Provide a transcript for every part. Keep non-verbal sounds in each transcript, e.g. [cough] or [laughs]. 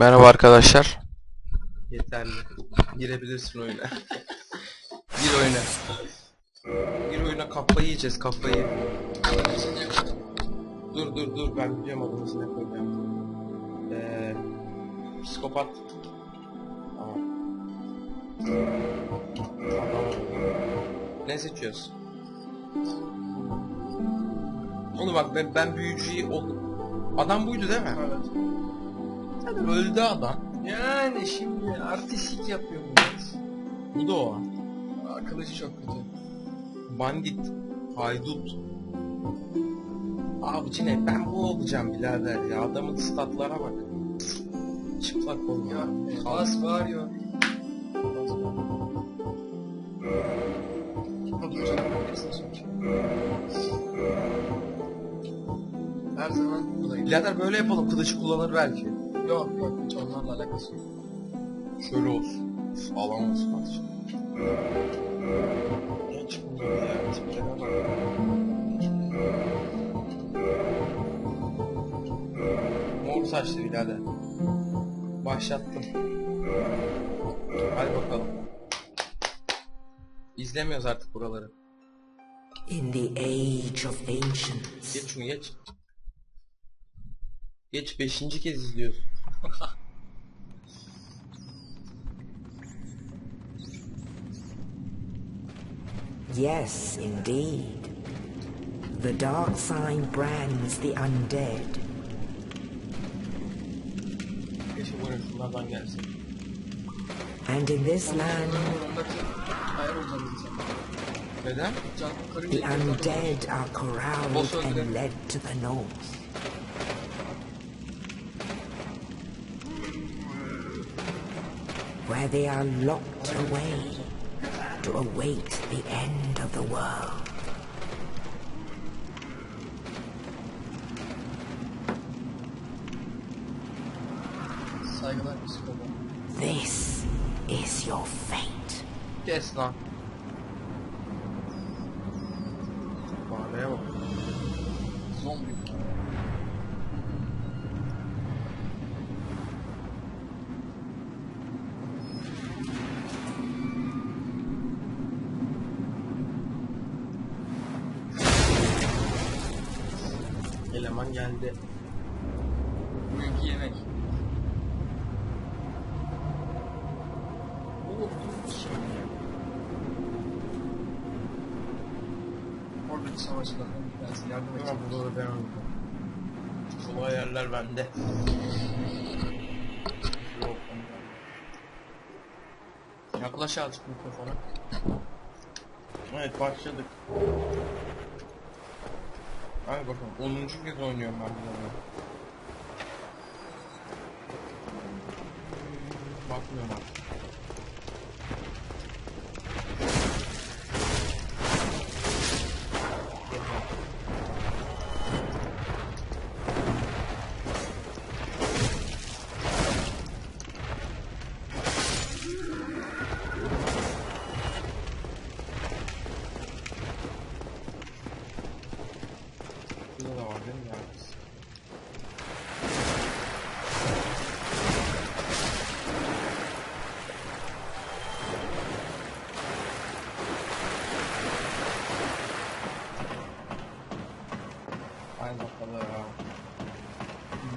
Merhaba arkadaşlar. Yeterli. Girebilirsin oyuna. [laughs] Gir oyuna. Gir oyuna kafayı yiyeceğiz kafayı. Dur dur dur ben biliyorum adını ne koyacağım. Eee psikopat. Tamam. Ne seçiyoruz? Onu bak ben, ben büyücüyü ol... Adam buydu değil mi? Evet. Öldü adam. Yani şimdi artistik yapıyor bu biraz. Bu da o. Aa, Kılıcı çok kötü. Bandit. Haydut. Avcı ne? Ben bu olacağım birader ya. Adamın statlara bak. Çıplak ol Ya ya. e, canım, hepsini sok. Her zaman buradayım. Birader böyle yapalım. Kılıç kullanır belki. Yok yok hiç onlarla alakası yok. Şöyle olsun. Sağlam olsun azıcık. Geç bunları ya. Tiplere bak. Mor saçlı birader. Başlattım. Hadi bakalım. İzlemiyoruz artık buraları. In the age of ancients, Geç şunu geç. Geç beşinci kez izliyoruz. Yes, indeed. The dark sign brands the undead, Keşke böyle şunlardan gelsin. and in this land, Ondaki ayar olacağız insan. Neden? Can the undead are corralled and led to the north. Where they are locked away to await the end of the world. This is your fate. Kes lan. Bağlaya bak. Eleman geldi. Bugünkü yemek. Oradaki savaşçılardan bir tanesi yardım edecek. burada da ben öldüm. Kolay yerler bende. Yok. Yaklaş azıcık mikrofona. Evet başladık. Hadi bakalım 10. kez oynuyorum ben bu oyunu. Bakmıyorum artık.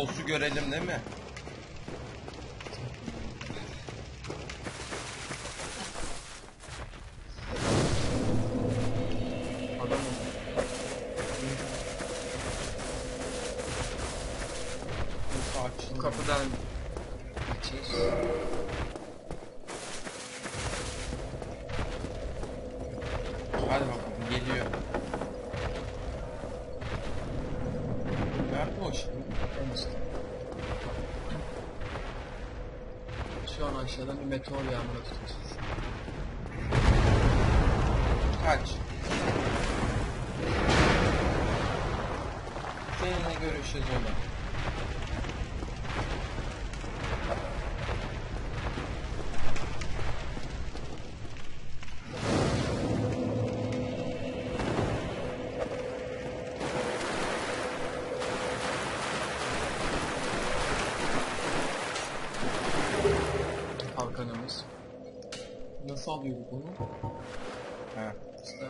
Boss'u görelim değil mi? Kapıdan geçeceğiz. Meteor yağmuru tutuyoruz. Kaç. Seninle görüşeceğiz oğlum. Kalkanımız. Nasıl alıyorduk onu? He. İşte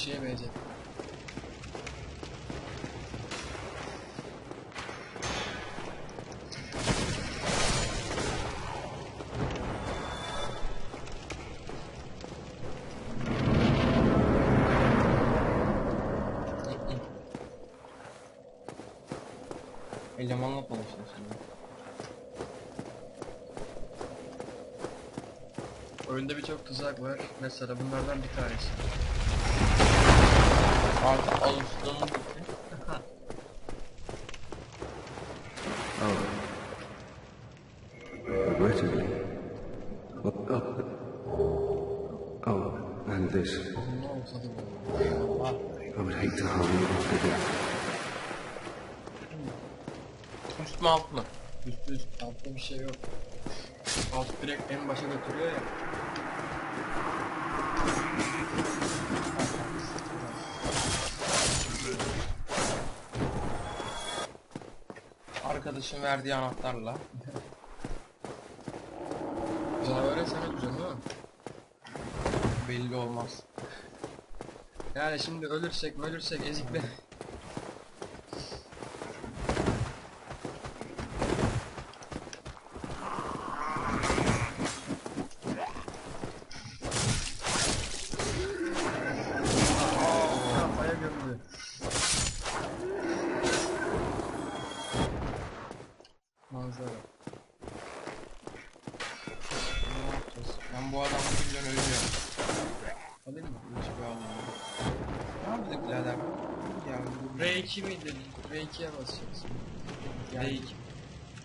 şeye benzer. Elemanla şimdi. Oyunda birçok tuzak var. Mesela bunlardan bir tanesi. Artık alıştığımız için. Oh. Regrettably. Oh, oh. oh, and this. I would hate üst mü alt mı? Üst üst altta bir şey yok. Alt direkt en başa götürüyor ya. Arkadaşın verdiği anahtarla. Canavara sen öldüreceksin değil mi? Belli olmaz. Yani şimdi ölürsek ölürsek ezikle. Manzara. Ne yapacağız? Ben bu adamı milyon ölüyorum. Alayım mı? Hiçbir almıyorum. Ne yaptık birader? Ya bu R2 miydi? R2'ye basacaksın. Yani- R2.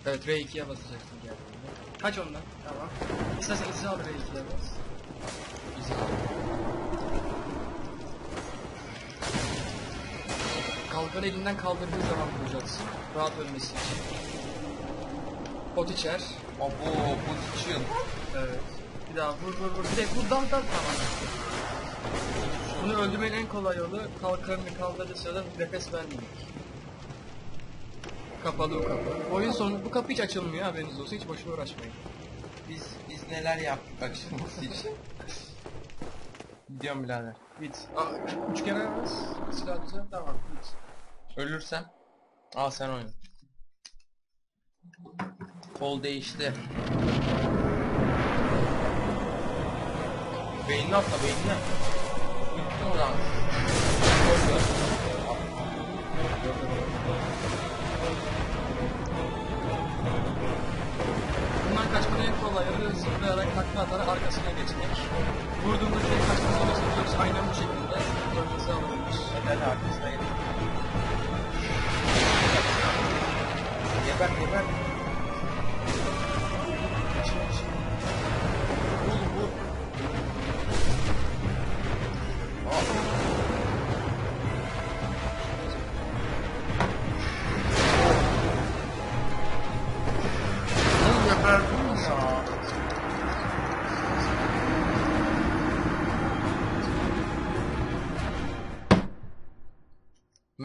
Evet R2'ye basacaksın geldiğinde. Kaç ondan? Tamam. İstersen izi al R2'ye bas. İzi al. Kalkanı elinden kaldırdığın zaman vuracaksın. Rahat ölmesi için. Pot içer. Abo pozisyon. Evet. Bir daha vur vur vur. Direkt vur dal dal tamam. Bunu öldürmenin en kolay yolu kalkanını kaldırdığı sırada nefes vermemek. Kapalı o kapı. Oyun sonu bu kapı hiç açılmıyor haberiniz olsun hiç boşuna uğraşmayın. Biz biz neler yaptık açılması için. Gidiyorum birader. Git. Aa, üç kere bas. Silah düzen tamam git. Ölürsem al sen oyna. Kol değişti. Beynini atla beynini. Gittin oradan.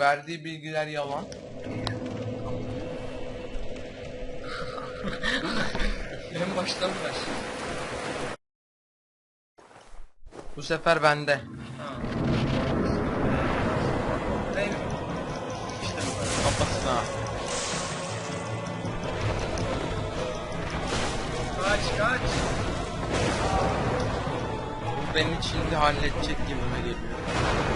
Verdiği bilgiler yalan. [laughs] En baştan baş. Bu sefer bende. Ha. Değil? İşte bu kadar. Kafasına. Kaç kaç. Bu beni şimdi halledecek gibime geliyor.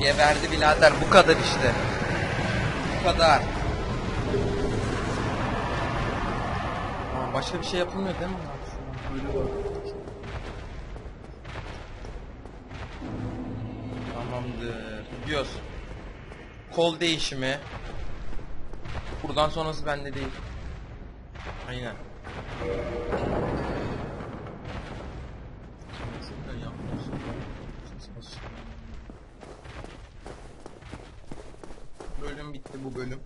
Geberdi birader bu kadar işte. Bu kadar. Aa, başka bir şey yapılmıyor değil mi? Böyle. Tamamdır. Gidiyoruz. Kol değişimi. Buradan sonrası bende değil. Aynen. Bölüm bitti bu bölüm.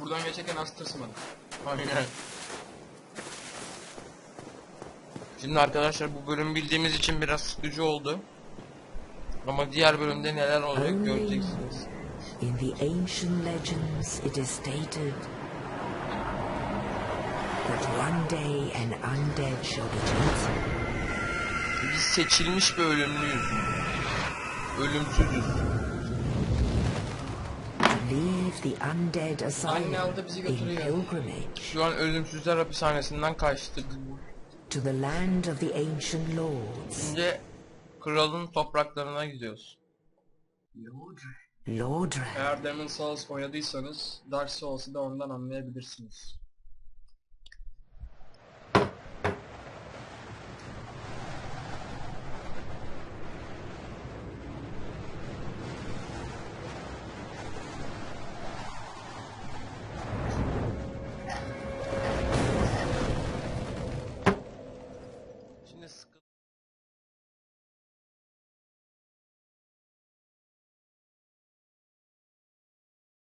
Buradan geçerken az tırsmadım. Aynen. Şimdi arkadaşlar bu bölüm bildiğimiz için biraz sıkıcı oldu. Ama diğer bölümde neler olacak göreceksiniz. in the ancient legends it is stated that one day an undead shall be chosen Biz seçilmiş bir ölümlüyüz. Ölümsüzüz. leave the undead asylum aldı bizi in götürüyor. pilgrimage Şu an ölümsüzler hapishanesinden kaçtık. to the land of the ancient lords, Şimdi kralın topraklarına gidiyoruz. Lordran. Eğer Demon Souls oynadıysanız Dark Souls'u da ondan anlayabilirsiniz.